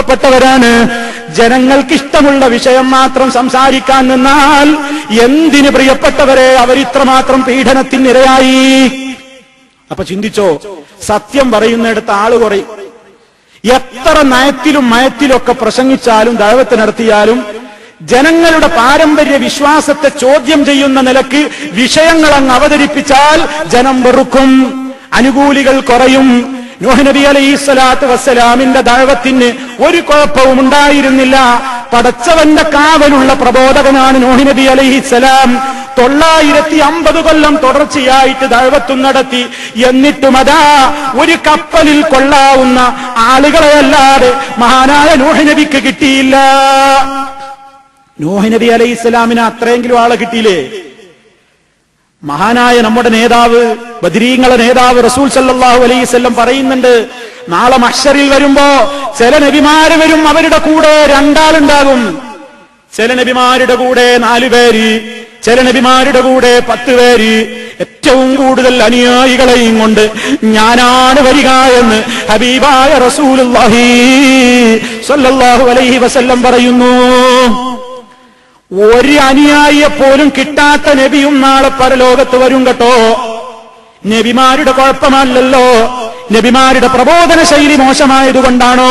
പഠിപ്പിക്കപ്പെട്ടവരാണ് ജനങ്ങൾക്ക് ഇഷ്ടമുള്ള വിഷയം മാത്രം സംസാരിക്കാൻ നിന്നാൽ എന്തിന് പ്രിയപ്പെട്ടവരെ അവരിത്രമാത്രം പീഡനത്തിനിരയായി അപ്പൊ ചിന്തിച്ചോ സത്യം പറയുന്നിടത്ത് ആൾ കുറയും. എത്ര നയത്തിലും മയത്തിലൊക്കെ പ്രസംഗിച്ചാലും ദൈവത്തെ നടത്തിയാലും ജനങ്ങളുടെ പാരമ്പര്യ വിശ്വാസത്തെ ചോദ്യം ചെയ്യുന്ന നിലയ്ക്ക് വിഷയങ്ങൾ അങ്ങ് അവതരിപ്പിച്ചാൽ ജനം വെറുക്കും അനുകൂലികൾ കുറയും. നോഹ് നബി അലൈഹി സ്വലാത്തു വസ്സലാമിന്റെ ദൈവത്തിന് ഒരു കുഴപ്പവും ഉണ്ടായിരുന്നില്ല. പടച്ചവന്റെ കാവലുള്ള പ്രബോധകനാണ് നോഹി നബി അലൈഹിസ്സലാം തൊള്ളായിരത്തി അമ്പത് കൊല്ലം തുടർച്ചയായിട്ട് ദൈവത്തും നടത്തി. എന്നിട്ടും അതാ ഒരു കപ്പലിൽ കൊള്ളാവുന്ന ആളുകളെയല്ലാതെ മഹാനായ നോഹി നബിക്ക് കിട്ടിയില്ല. നോഹി നബി അലൈഹി സ്വലാമിന് അത്രയെങ്കിലും ആളെ കിട്ടിയില്ലേ? മഹാനായ നമ്മുടെ നേതാവ് ബദരീങ്ങളെ നേതാവ് റസൂൽ സല്ലാഹു അലൈഹി വസല്ലം പറയുന്നുണ്ട് നാളെ മഷറിൽ വരുമ്പോ ചില നബിമാര് വരും അവരുടെ കൂടെ രണ്ടാളുണ്ടാകും. ചില നബിമാരുടെ കൂടെ നാലു പേര് ചില നബിമാരുടെ കൂടെ പത്ത് പേര്. ഏറ്റവും കൂടുതൽ അനുയായികളെയും കൊണ്ട് ഞാനാണ് വരിക എന്ന് ഹബീബായ റസൂലുള്ളാഹി സല്ലല്ലാഹു അലൈഹി വസല്ലം പറയുന്നു. ഒരു അനുയായിയെ പോലും കിട്ടാത്ത നബിയും നാളെ പരലോകത്ത് വരും കേട്ടോ. നബിമാരുടെ കുഴപ്പമല്ലല്ലോ. നബിമാരുടെ പ്രബോധന ശൈലി മോശമായതുകൊണ്ടാണോ?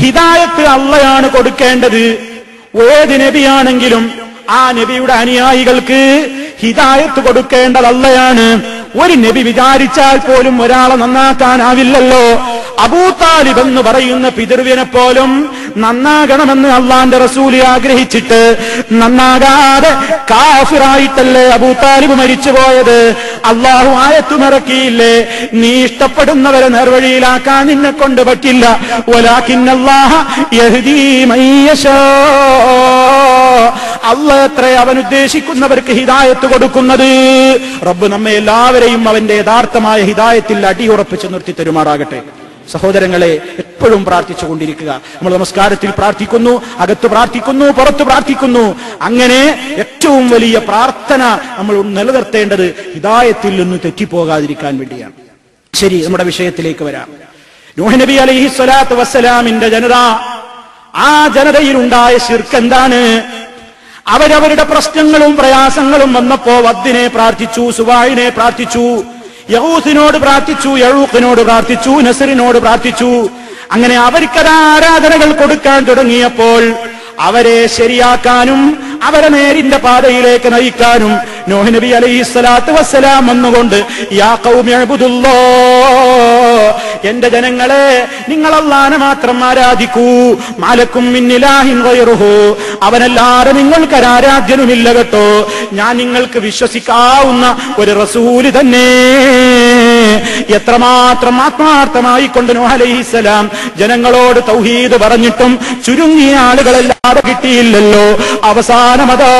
ഹിതായത്ത് അള്ളയാണ് കൊടുക്കേണ്ടത്. ഏത് നബിയാണെങ്കിലും ആ നബിയുടെ അനുയായികൾക്ക് ഹിതായത്ത് കൊടുക്കേണ്ടത് അള്ളയാണ് ഒരു നബി വിചാരിച്ചാൽ പോലും ഒരാളെ നന്നാക്കാനാവില്ലല്ലോ. അബൂതാലിബ് എന്ന് പറയുന്ന പിതൃവിനെ പോലും നന്നാകണമെന്ന് അള്ളാന്റെ റസൂലി ആഗ്രഹിച്ചിട്ട് നന്നാകാതെ കാഫിറായിട്ടല്ലേ അബൂ താലിബ് മരിച്ചുപോയത്? അള്ളാഹു ആയത്തുമിറക്കിയില്ലേ? നീ ഇഷ്ടപ്പെടുന്നവരെ നേർവഴിയിലാക്കാൻ നിന്നെ കൊണ്ട് പറ്റില്ല. ഒലാക്കിന്നല്ലാഹ എത്ര അവൻ ഉദ്ദേശിക്കുന്നവർക്ക് ഹിതായത്ത് കൊടുക്കുന്നത്? റബ്ബ് നമ്മെ എല്ലാവരെയും അവന്റെ യഥാർത്ഥമായ ഹിതായത്തിൽ അടിയുറപ്പിച്ച് നിർത്തി തരുമാറാകട്ടെ. സഹോദരങ്ങളെ എപ്പോഴും പ്രാർത്ഥിച്ചുകൊണ്ടിരിക്കുക നമ്മൾ നമസ്കാരത്തിൽ പ്രാർത്ഥിക്കുന്നു അകത്ത് പ്രാർത്ഥിക്കുന്നു പുറത്ത് പ്രാർത്ഥിക്കുന്നു. അങ്ങനെ ഏറ്റവും വലിയ പ്രാർത്ഥന നമ്മൾ നിലനിർത്തേണ്ടത് ഹിതായത്തിൽ നിന്ന് തെറ്റിപ്പോകാതിരിക്കാൻ വേണ്ടിയാണ്. ശരി നമ്മുടെ വിഷയത്തിലേക്ക് വരാം. നബി അലൈഹി സ്വലാത്തു വസ്സലാമിന്റെ ജനത ആ ജനതയിൽ ഉണ്ടായ ശിർക്ക് എന്താണ്? അവരവരുടെ പ്രശ്നങ്ങളും പ്രയാസങ്ങളും വന്നപ്പോ വദ്ദിനെ പ്രാർത്ഥിച്ചു സുബായിനെ പ്രാർത്ഥിച്ചു. യഹൂസിനോട് പ്രാർത്ഥിച്ചു യഴൂക്കിനോട് പ്രാർത്ഥിച്ചു നസറിനോട് പ്രാർത്ഥിച്ചു. അങ്ങനെ അവർക്കത് ആരാധനകൾ കൊടുക്കാൻ തുടങ്ങിയപ്പോൾ അവരെ ശരിയാക്കാനും അവരെ നേരിന്റെ പാതയിലേക്ക് നയിക്കാനും നോഹ് നബി അലൈഹി സ്വലാത്തു വസ്സലാം വന്നുകൊണ്ട് യാ ഖൗമി അബ്ദുല്ലോ എന്റെ ജനങ്ങളെ നിങ്ങൾ അള്ളാനെ മാത്രം ആരാധിക്കൂ. മാലക്കും മിന്നിലാഹിൻ ഗൈറുഹു. അവനല്ലാതെ നിങ്ങൾക്ക് ആരാധ്യനുമില്ല കേട്ടോ. ഞാൻ നിങ്ങൾക്ക് വിശ്വസിക്കാവുന്ന ഒരു റസൂൽ തന്നെ. എത്രമാത്രം ആത്മാർത്ഥമായി കൊണ്ട് നോഹ് അലൈഹിസ്സലാം ജനങ്ങളോട് തൗഹീദ് പറഞ്ഞിട്ടും ചുരുങ്ങിയ ആളുകളല്ലാതെ കിട്ടിയില്ലല്ലോ. അവസാനമതോ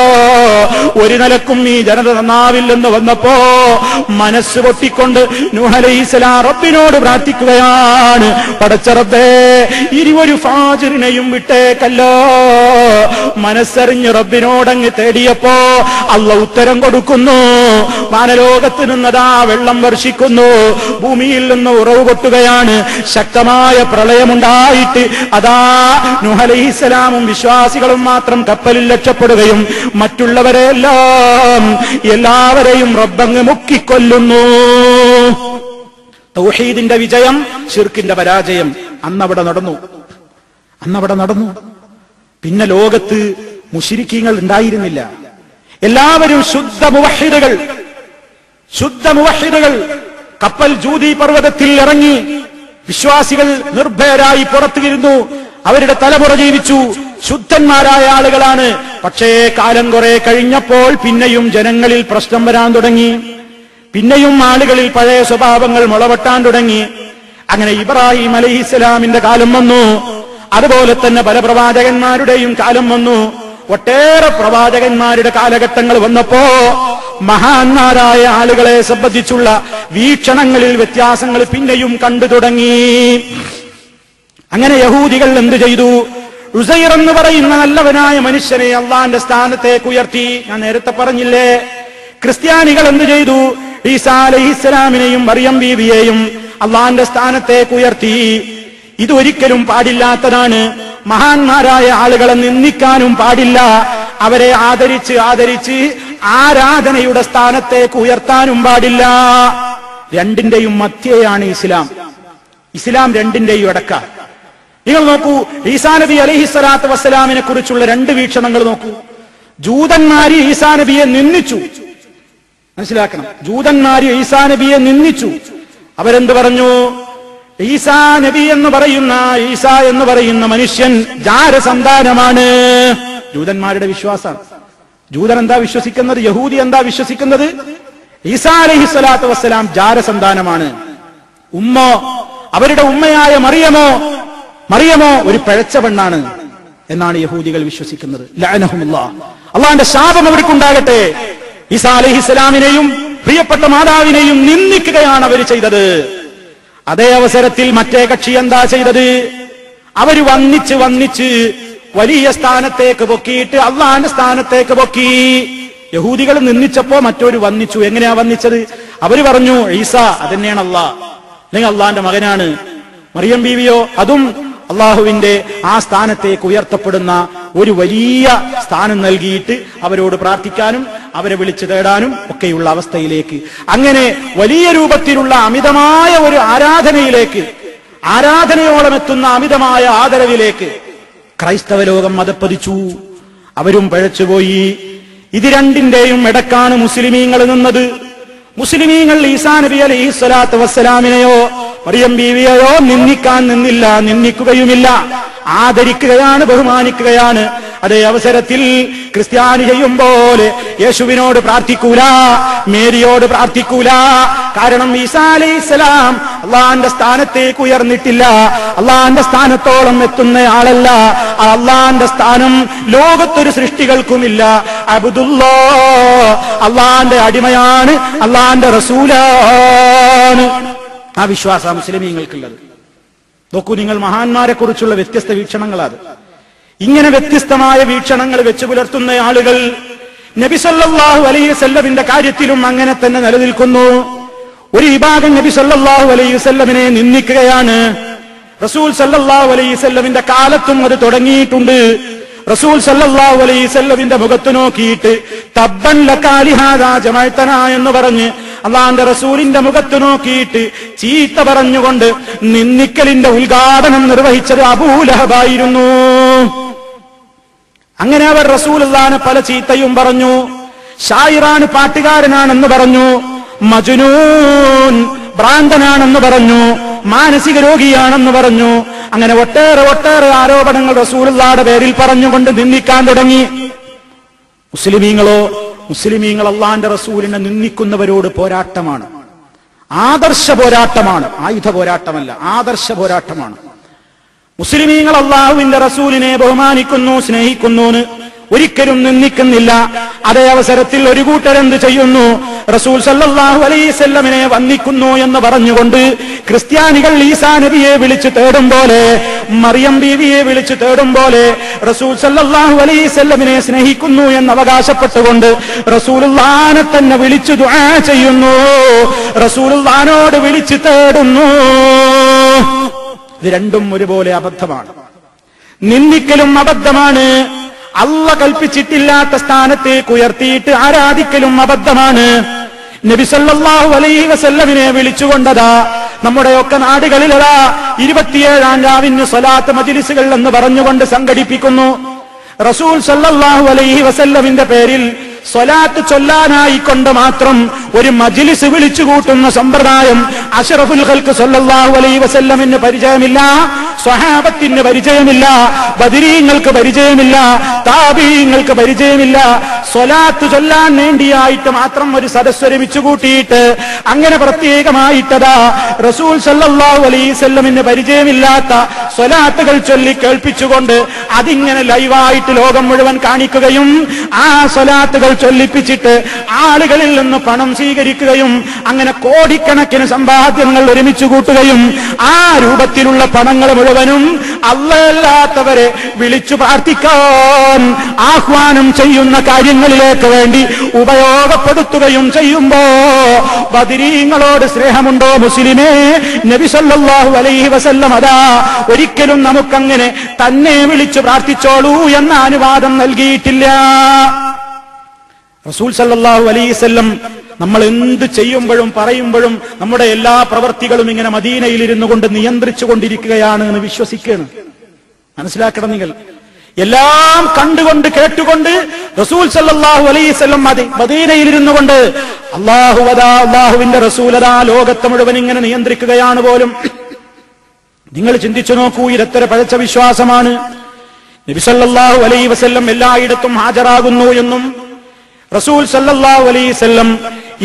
ഒരു നിലക്കും ഈ ജനത നന്നാവില്ലെന്ന് വന്നപ്പോ മനസ്സ് പൊട്ടിക്കൊണ്ട് നൂഹ് അലൈഹിസ്സലാം റബ്ബിനോട് പ്രാർത്ഥിക്കുകയാണ്. പടച്ചറബേ ഇനി ഒരു ഫാജിറിനെയും വിട്ടേക്കല്ലോ. മനസ്സറിഞ്ഞ് റബ്ബിനോടങ്ങ് തേടിയപ്പോ അല്ല ഉത്തരം കൊടുക്കുന്നു. വാനലോകത്ത് നിന്നതാ വെള്ളം വർഷിക്കുന്നു. ഭൂമിയിൽ നിന്ന് ഉറവ് പൊട്ടുകയാണ്. ശക്തമായ പ്രളയമുണ്ടായിട്ട് അതാ നുഹലൈഹിസ്സലാമും വിശ്വാസികളും മാത്രം കപ്പലിൽ രക്ഷപ്പെടുകയും മറ്റുള്ളവരെല്ലാം എല്ലാവരെയും റബ്ബങ്ങ് മുക്കിക്കൊല്ലുന്നു. തൗഹീദിന്റെ വിജയം ഷിർക്കിന്റെ പരാജയം അന്നവിടെ നടന്നു. അന്നവിടെ നടന്നു. പിന്നെ ലോകത്ത് മുഷിരിക്കീങ്ങൾ ഉണ്ടായിരുന്നില്ല. എല്ലാവരും ശുദ്ധ മുവഹിദുകൾ. ശുദ്ധ മുവഹിദുകൾ. കപ്പൽ ജൂതി പർവതത്തിൽ ഇറങ്ങി വിശ്വാസികൾ നിർഭയരായി പുറത്തുവിരുന്നു. അവരുടെ തലമുറ ജീവിച്ചു. ശുദ്ധന്മാരായ ആളുകളാണ്. പക്ഷേ കാലം കുറെ കഴിഞ്ഞപ്പോൾ പിന്നെയും ജനങ്ങളിൽ പ്രശ്നം വരാൻ തുടങ്ങി. പിന്നെയും ആളുകളിൽ പഴയ സ്വഭാവങ്ങൾ മുളവട്ടാൻ തുടങ്ങി. അങ്ങനെ ഇബ്രാഹിം അലഹിസ്സലാമിന്റെ കാലം വന്നു. അതുപോലെ തന്നെ പല പ്രവാചകന്മാരുടെയും കാലം വന്നു. ഒട്ടേറെ പ്രവാചകന്മാരുടെ കാലഘട്ടങ്ങൾ വന്നപ്പോ മഹാന്മാരായ ആളുകളെ സംബന്ധിച്ചുള്ള വീക്ഷണങ്ങളിൽ വ്യത്യാസങ്ങൾ പിന്നെയും കണ്ടു തുടങ്ങി. അങ്ങനെ യഹൂദികൾ എന്ത് ചെയ്തു? ഉസൈർ എന്ന് പറയുന്ന നല്ലവനായ മനുഷ്യനെ അള്ളാന്റെ സ്ഥാനത്തേക്ക് ഉയർത്തി. ഞാൻ നേരത്തെ പറഞ്ഞില്ലേ? ക്രിസ്ത്യാനികൾ എന്ത് ചെയ്തു? ഈസാ അലഹിസ്സലാമിനെയും മറിയം ബീവിയെയും അള്ളാന്റെ സ്ഥാനത്തേക്ക് ഉയർത്തി. ഇതൊരിക്കലും പാടില്ലാത്തതാണ്. മഹാന്മാരായ ആളുകളെ നിന്ദിക്കാനും പാടില്ല. അവരെ ആദരിച്ച് ആദരിച്ച് ആരാധനയുടെ സ്ഥാനത്തേക്ക് ഉയർത്താനും പാടില്ല. രണ്ടിന്റെയും മധ്യയാണ് ഇസ്ലാം. ഇസ്ലാം രണ്ടിന്റെയും ഇടക്ക നിങ്ങൾ നോക്കൂ ഈസാ നബി അലഹി സ്വലാത്ത് വസ്സലാമിനെ കുറിച്ചുള്ള രണ്ട് വീക്ഷണങ്ങൾ നോക്കൂ. ജൂതന്മാര് ഈസാ നബിയെ നിന്ദിച്ചു. മനസ്സിലാക്കണം. ജൂതന്മാര് ഈസാ നബിയെ നിന്ദിച്ചു. അവരെന്ത് പറഞ്ഞു? ഈസാ നബി എന്ന് പറയുന്ന ഈസാ എന്ന് പറയുന്ന മനുഷ്യൻ ജാരസന്താനമാണ്. ജൂതന്മാരുടെ വിശ്വാസം ജൂതൻ എന്താ വിശ്വസിക്കുന്നത്? യഹൂദി എന്താ വിശ്വസിക്കുന്നത്? ഈസാ അലഹി സ്വലാത്തു വസ്സലാം ജാരസന്താനമാണ്. ഉമ്മോ അവരുടെ ഉമ്മയായ മറിയമോ മറിയമോ ഒരു പിഴച്ച പെണ്ണാണ് എന്നാണ് യഹൂദികൾ വിശ്വസിക്കുന്നത്. ലഅനഹുമുല്ലാ. അള്ളാന്റെ ശാപം അവർക്കുണ്ടാകട്ടെ ഈസാ അലൈഹി ഇസ്ലാമിനെയും പ്രിയപ്പെട്ട മാതാവിനെയും നിന്ദിക്കുകയാണ് അവർ ചെയ്തത്. അതേ അവസരത്തിൽ മറ്റേ കക്ഷി എന്താ ചെയ്തത്? അവർ വന്നിച്ച് വന്നിച്ച് വലിയ സ്ഥാനത്തേക്ക് പൊക്കിയിട്ട് അള്ളാന്റെ സ്ഥാനത്തേക്ക് പൊക്കി. യഹൂദികൾ നിന്നിച്ചപ്പോ മറ്റൊരു വന്നിച്ചു. എങ്ങനെയാ വന്നിച്ചത്? അവർ പറഞ്ഞു ഈസ അതന്നെയാണ് അള്ളാ അല്ലെങ്കിൽ അള്ളാന്റെ മകനാണ്. മറിയം ബീവിയോ അതും അള്ളാഹുവിന്റെ ആ സ്ഥാനത്തേക്ക് ഉയർത്തപ്പെടുന്ന ഒരു വലിയ സ്ഥാനം നൽകിയിട്ട് അവരോട് പ്രാർത്ഥിക്കാനും അവരെ വിളിച്ചു തേടാനും ഒക്കെയുള്ള അവസ്ഥയിലേക്ക്. അങ്ങനെ വലിയ രൂപത്തിലുള്ള അമിതമായ ഒരു ആരാധനയിലേക്ക് ആരാധനയോളം എത്തുന്ന അമിതമായ ആദരവിലേക്ക് ക്രൈസ്തവ ലോകം മതപ്പതിച്ചു. അവരും പഴച്ചുപോയി. ഇത് രണ്ടിന്റെയും ഇടക്കാണ് മുസ്ലിമീങ്ങൾ നിന്നത്. മുസ്ലിമീങ്ങൾ ഈസാ നബി അലൈഹി സ്വലാത്തു വസ്സലാമിനെയോ മറിയം ബീവിയെയോ നിന്ദിക്കാൻ നിന്നില്ല നിന്ദിക്കുകയുമില്ല. ആദരിക്കുകയാണ് ബഹുമാനിക്കുകയാണ്. അതേ അവസരത്തിൽ ക്രിസ്ത്യാനി ചെയ്യും പോലെ യേശുവിനോട് പ്രാർത്ഥിക്കൂല മേരിയോട് പ്രാർത്ഥിക്കൂല. കാരണം ഈസാ അലൈഹിസ്സലാം അള്ളാന്റെ സ്ഥാനത്തേക്ക് ഉയർന്നിട്ടില്ല. അള്ളാന്റെ സ്ഥാനത്തോളം എത്തുന്ന ആളല്ല. അള്ളാന്റെ സ്ഥാനം ലോകത്തൊരു സൃഷ്ടികൾക്കുമില്ല. അബുദുല്ലോ അള്ളാന്റെ അടിമയാണ് അള്ളാന്റെ റസൂലാണ്. ആ വിശ്വാസ മുസ്ലിമീങ്ങൾക്കുള്ളത്. നോക്കൂ നിങ്ങൾ മഹാന്മാരെ കുറിച്ചുള്ള വ്യത്യസ്ത വീക്ഷണങ്ങളാത്. ഇങ്ങനെ വ്യത്യസ്തമായ വീക്ഷണങ്ങൾ വെച്ചു പുലർത്തുന്ന ആളുകൾ നബിസല്ലാഹു അലൈഹി സല്ലമിന്റെ കാര്യത്തിലും അങ്ങനെ തന്നെ നിലനിൽക്കുന്നു. ഒരു വിഭാഗം നബി സല്ലല്ലാഹു അലൈഹി വല്ലമിനെ നിന്ദിക്കുകയാണ്. റസൂൽ സല്ലാഹു അലൈഹി വസല്ലമിന്റെ കാലത്തും അത് തുടങ്ങിയിട്ടുണ്ട്. റസൂൽ സല്ലാഹു അലൈഹി വസല്ലമിന്റെ മുഖത്ത് നോക്കിയിട്ട് തബ്ബൻ ലക്കാലിഹാദ ജമഅത്തന എന്ന് പറഞ്ഞ് അള്ളാന്റെ റസൂലിന്റെ മുഖത്ത് നോക്കിയിട്ട് ചീത്ത പറഞ്ഞുകൊണ്ട് നിന്നിക്കലിന്റെ ഉദ്ഘാടനം നിർവഹിച്ചത് അബൂലഹബായിരുന്നു. അങ്ങനെ അവർ റസൂലുള്ളാനെ പല ചീത്തയും പറഞ്ഞു. ഷായിറാണ് പാട്ടുകാരനാണെന്ന് പറഞ്ഞു. മജുനൂൻ ഭ്രാന്തനാണെന്ന് പറഞ്ഞു. മാനസിക രോഗിയാണെന്ന് പറഞ്ഞു. അങ്ങനെ ഒട്ടേറെ ഒട്ടേറെ ആരോപണങ്ങൾ റസൂലുള്ളാടെ പേരിൽ പറഞ്ഞുകൊണ്ട് നിന്ദിക്കാൻ തുടങ്ങി. മുസ്ലിമീങ്ങളോ മുസ്ലിമീങ്ങൾ അള്ളാന്റെ റസൂലിനെ നിന്ദിക്കുന്നവരോട് പോരാട്ടമാണ്. ആദർശ പോരാട്ടമാണ്. ആയുധ പോരാട്ടമല്ല ആദർശ പോരാട്ടമാണ്. മുസ്ലിമീങ്ങൾ അള്ളാഹുവിന്റെ റസൂലിനെ ബഹുമാനിക്കുന്നു സ്നേഹിക്കുന്നു ഒരിക്കലും നിന്ദിക്കുന്നില്ല. അതേ അവസരത്തിൽ ഒരു കൂട്ടരെന്ത് ചെയ്യുന്നു? റസൂൽ സല്ലാഹു അലൈസല്ലമിനെ വന്ദിക്കുന്നു എന്ന് പറഞ്ഞുകൊണ്ട് ക്രിസ്ത്യാനികൾ ഈസാ നബിയെ വിളിച്ചു തേടും പോലെ മറിയം ബീവിയെ വിളിച്ചു തേടും പോലെ റസൂൽ സല്ലാഹു അലൈസല്ലമിനെ സ്നേഹിക്കുന്നു എന്ന് അവകാശപ്പെട്ടുകൊണ്ട് റസൂലുള്ളാനെ തന്നെ വിളിച്ചു ദുആ ചെയ്യുന്നു. റസൂലുള്ളാനോട് വിളിച്ചു തേടുന്നു. ഇത് രണ്ടും ഒരുപോലെ അബദ്ധമാണ്. നിന്ദിക്കലും അബദ്ധമാണ്. അല്ല കൽപ്പിച്ചിട്ടില്ലാത്ത സ്ഥാനത്തേക്ക് ഉയർത്തിയിട്ട് ആരാധിക്കലും അബദ്ധമാണ്. നബിസല്ലാഹു അലൈഹി വസല്ലമിനെ വിളിച്ചുകൊണ്ടതാ നമ്മുടെയൊക്കെ നാടുകളിലതാ ഇരുപത്തിയേഴാം രാവിന് സ്വലാത്ത് മജിലിസുകൾ എന്ന് പറഞ്ഞുകൊണ്ട് സംഘടിപ്പിക്കുന്നു. റസൂൽ സല്ലാഹു അലൈഹി വസല്ലമിന്റെ പേരിൽ സ്വലാത്ത് ചൊല്ലാനായിക്കൊണ്ട് മാത്രം ഒരു മജിലിസ് വിളിച്ചു കൂട്ടുന്ന സമ്പ്രദായം അഷറഫുൽ ഖൽക്ക് സല്ലല്ലാഹു അലൈഹി വസല്ലമിന് പരിചയമില്ല. സ്വഹാബത്തിന് പരിചയമില്ല ബദിരീങ്ങൾക്ക് പരിചയമില്ല താപീയങ്ങൾക്ക് പരിചയമില്ല. സ്വലാത്ത് ചൊല്ലാൻ വേണ്ടിയായിട്ട് മാത്രം ഒരു സദസ് ഒരുമിച്ചു കൂട്ടിയിട്ട് അങ്ങനെ പ്രത്യേകമായിട്ടതാ റസൂൽ സല്ലാഹു അലൈഹി വസല്ലമിന് പരിചയമില്ലാത്ത സ്വലാത്തുകൾ ചൊല്ലി കേൾപ്പിച്ചുകൊണ്ട് അതിങ്ങനെ ലൈവായിട്ട് ലോകം മുഴുവൻ കാണിക്കുകയും ആ സ്വലാത്തുകൾ ചൊല്ലിപ്പിച്ചിട്ട് ആളുകളിൽ നിന്ന് പണം സ്വീകരിക്കുകയും അങ്ങനെ കോടിക്കണക്കിന് സമ്പാദ്യങ്ങൾ ഒരുമിച്ച് കൂട്ടുകയും ആ രൂപത്തിലുള്ള പണങ്ങൾ മുഴുവനും അല്ലല്ലാത്തവരെ വിളിച്ചു പ്രാർത്ഥിക്കാൻ ആഹ്വാനം ചെയ്യുന്ന കാര്യങ്ങളിലേക്ക് വേണ്ടി ഉപയോഗപ്പെടുത്തുകയും ചെയ്യുമ്പോ ബദിരീങ്ങളോട് സ്നേഹമുണ്ടോ മുസ്ലിമേ? നബിസല്ലാഹു അലൈഹി വസല്ലം അതാ ഒരിക്കലും നമുക്കങ്ങനെ തന്നെ വിളിച്ചു പ്രാർത്ഥിച്ചോളൂ എന്ന അനുവാദം നൽകിയിട്ടില്ല. റസൂൽ സല്ലാഹു വസല്ലം നമ്മൾ എന്ത് ചെയ്യുമ്പോഴും പറയുമ്പോഴും നമ്മുടെ എല്ലാ പ്രവർത്തികളും ഇങ്ങനെ മദീനയിൽ ഇരുന്നു കൊണ്ട് നിയന്ത്രിച്ചു കൊണ്ടിരിക്കുകയാണ് എന്ന് വിശ്വസിക്കുകയാണ്. മനസ്സിലാക്കണം നിങ്ങൾ. എല്ലാം കണ്ടുകൊണ്ട് കേട്ടുകൊണ്ട് റസൂൽ സല്ലാഹു അലൈഹി വസല്ലം മദീനയിൽ ഇരുന്നു കൊണ്ട് അള്ളാഹു അതാ അള്ളാഹുവിന്റെ റസൂലതാ ലോകത്തെ മുഴുവൻ ഇങ്ങനെ നിയന്ത്രിക്കുകയാണ് പോലും. നിങ്ങൾ ചിന്തിച്ചു നോക്കൂ ഇതെത്ര പഴച്ച വിശ്വാസമാണ്. നബിസല്ലാഹു അലൈ വസല്ലം എല്ലായിടത്തും ഹാജരാകുന്നു എന്നും റസൂൽ സല്ലല്ലാഹു അലൈഹി വസല്ലം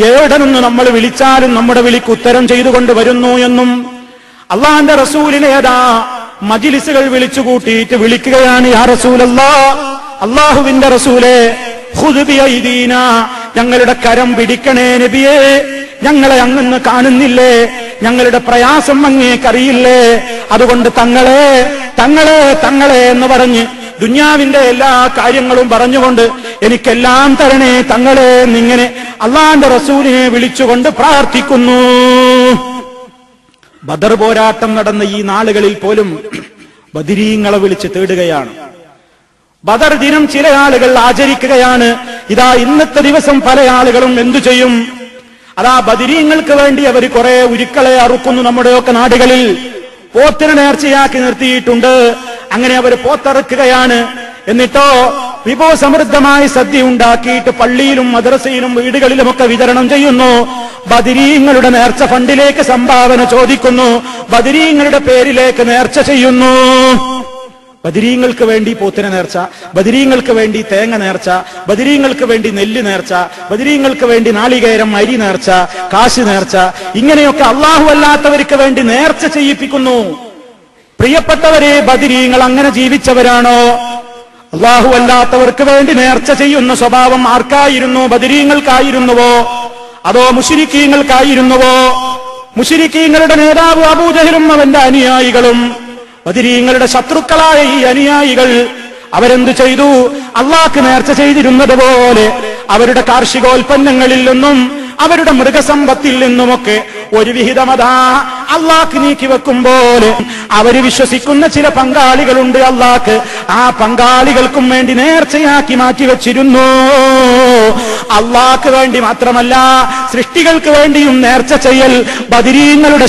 എവിടെ നിന്ന് നമ്മൾ വിളിച്ചാലും നമ്മുടെ വിളിക്ക് ഉത്തരം ചെയ്തുകൊണ്ട് വരുന്നു എന്നും അള്ളാന്റെ റസൂലിനെ ഏതാ മജിലിസുകൾ വിളിച്ചു കൂട്ടിയിട്ട് വിളിക്കുകയാണ് യാ റസൂലല്ലാ അള്ളാഹുവിന്റെ റസൂലെ ഖുദ് ബിയൈദീന ഞങ്ങളുടെ കരം പിടിക്കണേ നബിയേ ഞങ്ങളെ അങ്ങന്ന് കാണുന്നില്ലേ ഞങ്ങളുടെ പ്രയാസം അങ്ങേക്കറിയില്ലേ അതുകൊണ്ട് തങ്ങളെ തങ്ങളെ തങ്ങളെ എന്ന് പറഞ്ഞ് ദുന്യാവിന്റെ എല്ലാ കാര്യങ്ങളും പറഞ്ഞുകൊണ്ട് എനിക്കെല്ലാം തരണേ തങ്ങളെ എന്നിങ്ങനെ അള്ളാന്റെ റസൂലിനെ വിളിച്ചുകൊണ്ട് പ്രാർത്ഥിക്കുന്നു. ബദർ പോരാട്ടം നടന്ന ഈ നാളുകളിൽ പോലും ബദിരീങ്ങളെ വിളിച്ച് തേടുകയാണ്. ബദർ ദിനം ചില ആളുകൾ ആചരിക്കുകയാണ്. ഇതാ ഇന്നത്തെ ദിവസം പല ആളുകളും എന്തു ചെയ്യും? അതാ ബദിരീങ്ങൾക്ക് വേണ്ടി അവർ കുറെ ഉരുക്കളെ അറുക്കുന്നു നമ്മുടെയൊക്കെ നാടുകളിൽ. പോത്തിന് നേർച്ചയാക്കി നിർത്തിയിട്ടുണ്ട്. അങ്ങനെ അവർ പോത്തറക്കുകയാണ്. എന്നിട്ടോ വിഭവസമൃദ്ധമായ സദ്യ ഉണ്ടാക്കിയിട്ട് പള്ളിയിലും മദ്രസയിലും വീടുകളിലുമൊക്കെ വിതരണം ചെയ്യുന്നു. ബദിരീങ്ങളുടെ നേർച്ച ഫണ്ടിലേക്ക് സംഭാവന ചോദിക്കുന്നു. ബദിരീങ്ങളുടെ പേരിലേക്ക് നേർച്ച ചെയ്യുന്നു. ബദിരീങ്ങൾക്ക് വേണ്ടി പോത്തിന നേർച്ച ബദിരീങ്ങൾക്ക് വേണ്ടി തേങ്ങ നേർച്ച ബദിരീങ്ങൾക്ക് വേണ്ടി നെല്ല് നേർച്ച ബദിരീങ്ങൾക്ക് വേണ്ടി നാളികേരം അരി നേർച്ച കാശ് നേർച്ച. ഇങ്ങനെയൊക്കെ അള്ളാഹു അല്ലാത്തവർക്ക് വേണ്ടി നേർച്ച ചെയ്യിപ്പിക്കുന്നു. പ്രിയപ്പെട്ടവരെ ബദിരീങ്ങൾ അങ്ങനെ ജീവിച്ചവരാണോ? അള്ളാഹു അല്ലാത്തവർക്ക് വേണ്ടി നേർച്ച ചെയ്യുന്ന സ്വഭാവം ആർക്കായിരുന്നു? ബദിരീങ്ങൾക്കായിരുന്നുവോ? അതോ മുഷിരിക്കീങ്ങൾക്കായിരുന്നുവോ മുഷിരിക്കീങ്ങളുടെ നേതാവ് അബൂജഹലും അവന്റെ അനുയായികളും ബദിരീങ്ങളുടെ ശത്രുക്കളായ ഈ അനുയായികൾ അവരെന്തു ചെയ്തു? അള്ളാഹ്ക്ക് നേർച്ച ചെയ്തിരുന്നത് പോലെ അവരുടെ കാർഷികോൽപ്പന്നങ്ങളിൽ നിന്നും അവരുടെ മൃഗസമ്പത്തിൽ നിന്നുമൊക്കെ ഒരു വിഹിതമതാ. അള്ളാക്ക് നീക്കി പോലെ അവർ വിശ്വസിക്കുന്ന ചില പങ്കാളികളുണ്ട് അള്ളാക്ക് ആ പങ്കാളികൾക്കും വേണ്ടി നേർച്ചയാക്കി മാറ്റി വെച്ചിരുന്നു. അള്ളാക്ക് വേണ്ടി മാത്രമല്ല സൃഷ്ടികൾക്ക് വേണ്ടിയും നേർച്ച ചെയ്യൽ ബദിരീങ്ങളുടെ